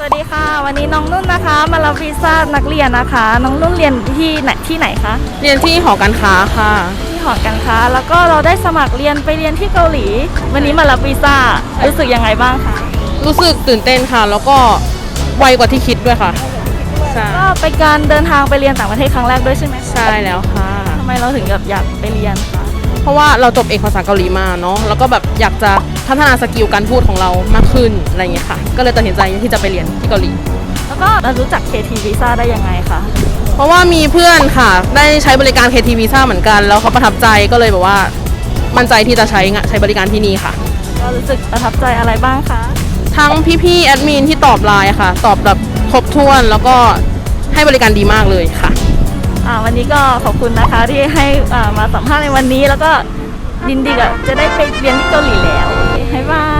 สวัสดีค่ะ วันนี้น้องนุ่นนะคะ มารับวีซ่านักเรียนนะคะ น้องนุ่นเรียนที่ไหนที่ไหนคะเรียนที่หอการค้าค่ะ ที่หอการค้า แล้วก็เราได้สมัครเรียนไปเรียนที่เกาหลี วันนี้มารับวีซ่ารู้สึกยังไงบ้างคะรู้สึกตื่นเต้นค่ะ แล้วก็ไวกว่าที่คิดด้วยค่ะใช่ก็เป็นการเดินทางไปเรียนต่างประเทศครั้งแรกด้วยใช่ไหมคะใช่แล้วค่ะทำไมเราถึงแบบอยากไปเรียนคะเพราะว่าเราจบเอกภาษาเกาหลีมาเนาะแล้วก็แบบอยากจะ พัฒนาสกิลการพูดของเรามากขึ้นอะไรอย่างเงี้ยค่ะ ก็เลยตัดสินใจที่จะไปเรียนที่เกาหลี แล้วก็เรารู้จัก KT Visa ได้ยังไงคะเพราะว่ามีเพื่อนค่ะ ได้ใช้บริการ KT Visa เหมือนกัน แล้วเขาประทับใจก็เลยแบบว่า มั่นใจที่จะใช้งะใช้บริการที่นี่ค่ะ ก็รู้สึกประทับใจอะไรบ้างคะทั้งพี่ๆแอดมินที่ตอบไลน์ค่ะ ตอบแบบครบถ้วนแล้วก็ให้บริการดีมากเลยค่ะ อ่าวันนี้ก็ขอบคุณนะคะที่ให้อ่ามาสัมภาษณ์ในวันนี้แล้วก็ดินดีกับจะได้ไปเรียนที่เกาหลีแล้ว 拜拜。